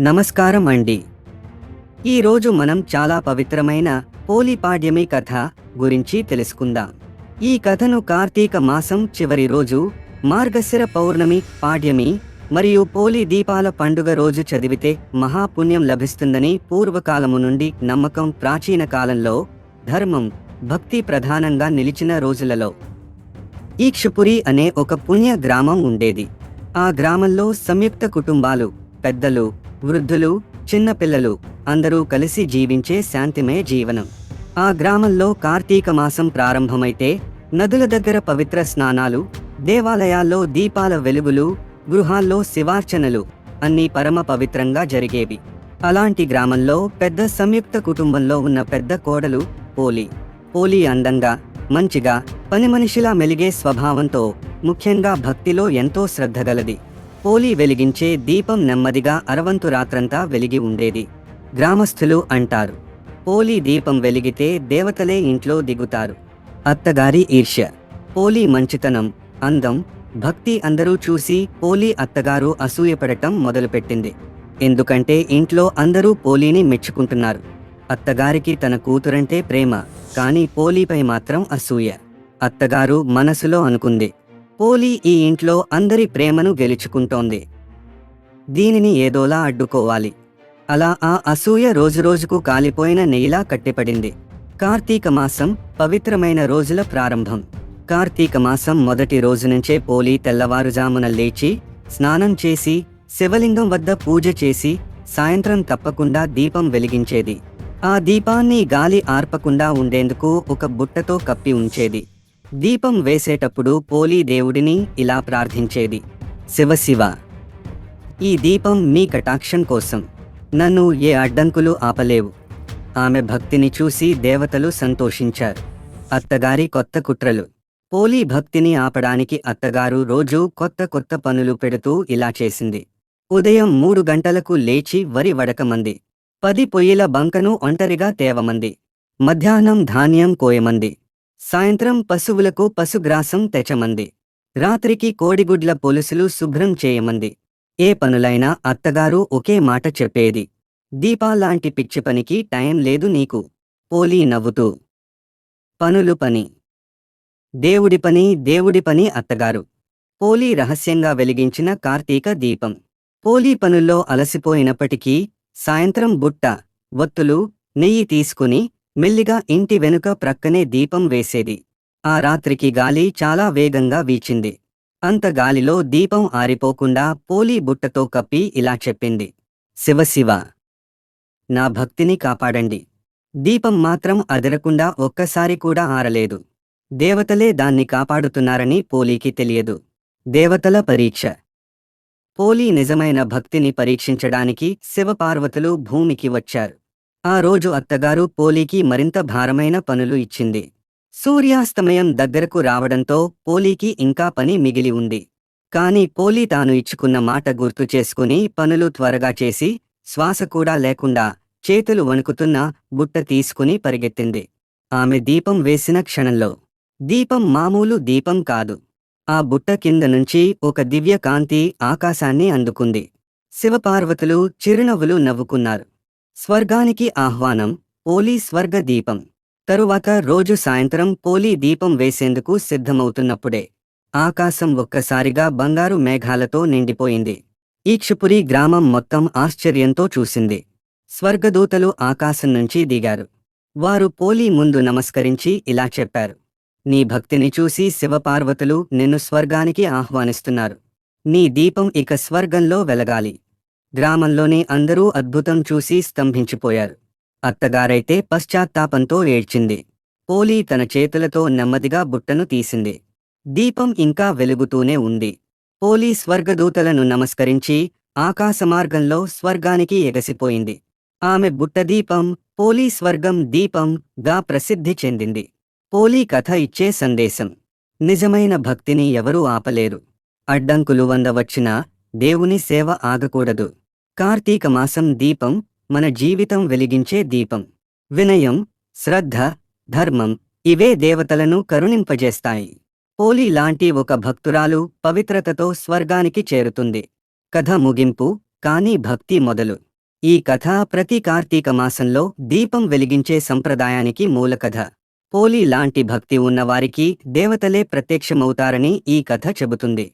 నమస్కారం అండి. ఈరోజు మనం చాలా పవిత్రమైన పోలి పాడ్యమి కథ గురించి తెలుసుకుందాం. ఈ కథను కార్తీక మాసం చివరి రోజు మార్గశిర పౌర్ణమి పాడ్యమి మరియు పోలి దీపాల పండుగ రోజు చదివితే మహాపుణ్యం లభిస్తుందని పూర్వకాలము నుండి నమ్మకం ప్రాచీన కాలంలో ధర్మం భక్తి ప్రధానంగా నిలిచిన రోజులలో. ఈక్షపురి అనే ఒక పుణ్య గ్రామం ఉండేది. ఆ గ్రామంలో సంయుక్త కుటుంబాలు పెద్దలు వృద్ధులు చిన్నపిల్లలు అందరూ కలిసి జీవించే శాంతిమయ జీవనం. ఆ గ్రామంలో కార్తీక మాసం ప్రారంభమైతే నదుల దగ్గర పవిత్ర స్నానాలు దేవాలయాల్లో దీపాల వెలుగులు గృహాల్లో శివార్చనలు అన్నీ పరమ పవిత్రంగా జరిగేవి. అలాంటి గ్రామంలో పెద్ద సంయుక్త కుటుంబంలో ఉన్న పెద్ద కోడలు పోలి. పోలి అందంగా మంచిగా పని మనిషిలా మెలిగే స్వభావంతో ముఖ్యంగా భక్తిలో ఎంతో శ్రద్ధగలది పోలి వెలిగించే దీపం నెమ్మదిగా అరవంతు రాత్రంతా వెలిగి ఉండేది. గ్రామస్థులు అంటారు పోలి దీపం వెలిగితే దేవతలే ఇంట్లో దిగుతారు. అత్తగారి ఈర్ష్య పోలి మంచితనం అందం భక్తి అందరూ చూసి పోలి అత్తగారు అసూయపడటం మొదలుపెట్టింది. ఎందుకంటే ఇంట్లో అందరూ పోలీని మెచ్చుకుంటున్నారు. అత్తగారికి తన కూతురంటే ప్రేమ కానీ పోలీపై మాత్రం అసూయ. అత్తగారు మనసులో అనుకుంది పోలీ ఈ ఇంట్లో అందరి ప్రేమను గెలుచుకుంటోంది. దీనిని ఏదోలా అడ్డుకోవాలి. అలా ఆ అసూయ రోజురోజుకు కాలిపోయిన నెయ్యిలా కట్టిపడింది. కార్తీక మాసం పవిత్రమైన రోజుల ప్రారంభం. కార్తీక మాసం మొదటి రోజు నుంచే పోలీ తెల్లవారుజామున లేచి స్నానం చేసి శివలింగం వద్ద పూజ చేసి సాయంత్రం తప్పకుండా దీపం వెలిగించేది. ఆ దీపాన్ని గాలి ఆర్పకుండా ఉండేందుకు ఒక బుట్టతో కప్పి ఉంచేది. దీపం వేసేటప్పుడు పోలీ దేవుడిని ఇలా ప్రార్థించేది. శివశివ ఈ దీపం మీ కటాక్షం కోసం. నన్ను ఏ అడ్డంకులు ఆపలేవు. ఆమె భక్తిని చూసి దేవతలు సంతోషించారు. అత్తగారి కొత్త కుట్రలు. పోలీ భక్తిని ఆపడానికి అత్తగారు రోజూ కొత్త కొత్త పనులు పెడుతూ ఇలా చేసింది. ఉదయం మూడు గంటలకు లేచి వరి వడకమంది. పది పొయ్యిల బంకను ఒంటరిగా తేవమంది. మధ్యాహ్నం ధాన్యం కోయమంది. సాయంత్రం పశువులకు పశుగ్రాసం తెచమంది. రాత్రికి కోడిగుడ్ల పొలుసులు శుభ్రం చేయమంది. ఏ పనులైనా అత్తగారు ఒకే మాట చెప్పేది. దీపాలాంటి పిచ్చి పనికి టైం లేదు నీకు. పోలీ నవ్వుతూ. పనులు పని. దేవుడి పని దేవుడి పని అత్తగారు. పోలీ రహస్యంగా వెలిగించిన కార్తీక దీపం. పోలీ పనుల్లో అలసిపోయినప్పటికీ సాయంత్రం బుట్ట ఒత్తులు నెయ్యి తీసుకుని మెల్లిగా ఇంటి వెనుక ప్రక్కనే దీపం వేసేది. ఆ రాత్రికి గాలి చాలా వేగంగా వీచింది. అంత గాలిలో దీపం ఆరిపోకుండా పోలీ బుట్టతో కప్పి ఇలా చెప్పింది. శివశివ నా భక్తిని కాపాడండి. దీపం మాత్రం అదరకుండా ఒక్కసారి కూడా ఆరలేదు. దేవతలే దాన్ని కాపాడుతున్నారని పోలీకి తెలియదు. దేవతల పరీక్ష! పోలీ నిజమైన భక్తిని పరీక్షించడానికి శివపార్వతులు భూమికి వచ్చారు. ఆ రోజు అత్తగారు పోలీకి మరింత భారమైన పనులు ఇచ్చింది. సూర్యాస్తమయం దగ్గరకు రావడంతో పోలీకి ఇంకా పని మిగిలి ఉంది. కాని పోలీ తాను ఇచ్చుకున్న మాట గుర్తు చేసుకుని పనులు త్వరగా చేసి శ్వాస కూడా లేకుండా చేతులు వణుకుతున్న బుట్ట తీసుకుని పరిగెత్తింది. ఆమె దీపం వేసిన క్షణంలో. దీపం మామూలు దీపం కాదు. ఆ బుట్ట కింద నుంచి ఒక దివ్య కాంతి ఆకాశాన్ని అందుకుంది. శివపార్వతులు చిరునవ్వులు నవ్వుకున్నారు. స్వర్గానికి ఆహ్వానం పోలీ స్వర్గ దీపం. తరువాత రోజు సాయంత్రం పోలీ దీపం వేసేందుకు సిద్ధమవుతున్నప్పుడే ఆకాశం ఒక్కసారిగా బంగారు మేఘాలతో నిండిపోయింది. ఈక్షపురి గ్రామం మొత్తం ఆశ్చర్యంతో చూసింది. స్వర్గదూతలు ఆకాశం నుంచి దిగారు. వారు పోలీ ముందు నమస్కరించి ఇలా చెప్పారు. నీ భక్తిని చూసి శివపార్వతులు నిన్ను స్వర్గానికి ఆహ్వానిస్తున్నారు. నీ దీపం ఇక స్వర్గంలో వెలగాలి. గ్రామంలోని అందరూ అద్భుతం చూసి స్తంభించిపోయారు. అత్తగారైతే పశ్చాత్తాపంతో ఏడ్చింది. పోలీ తన చేతులతో నెమ్మదిగా బుట్టను తీసింది. దీపం ఇంకా వెలుగుతూనే ఉంది. పోలీ స్వర్గదూతలను నమస్కరించి ఆకాశమార్గంలో స్వర్గానికి ఎగసిపోయింది. ఆమె బుట్టదీపం పోలీ స్వర్గం దీపం గా ప్రసిద్ధి చెందింది. పోలీ కథ ఇచ్చే సందేశం. నిజమైన భక్తిని ఎవరూ ఆపలేరు. అడ్డంకులు వంద వచ్చినా దేవుని సేవ ఆగకూడదు. కార్తీక మాసం దీపం మన జీవితం వెలిగించే దీపం. వినయం శ్రద్ధ ధర్మం ఇవే దేవతలను కరుణింపజేస్తాయి. పోలి లాంటి ఒక భక్తురాలు పవిత్రతతో స్వర్గానికి చేరుతుంది. కథ ముగింపు కానీ భక్తి మొదలు. ఈ కథ ప్రతి కార్తీక మాసంలో దీపం వెలిగించే సంప్రదాయానికి మూలకథ పోలి లాంటి భక్తి ఉన్నవారికి దేవతలే ప్రత్యక్షమవుతారని ఈ కథ చెబుతుంది.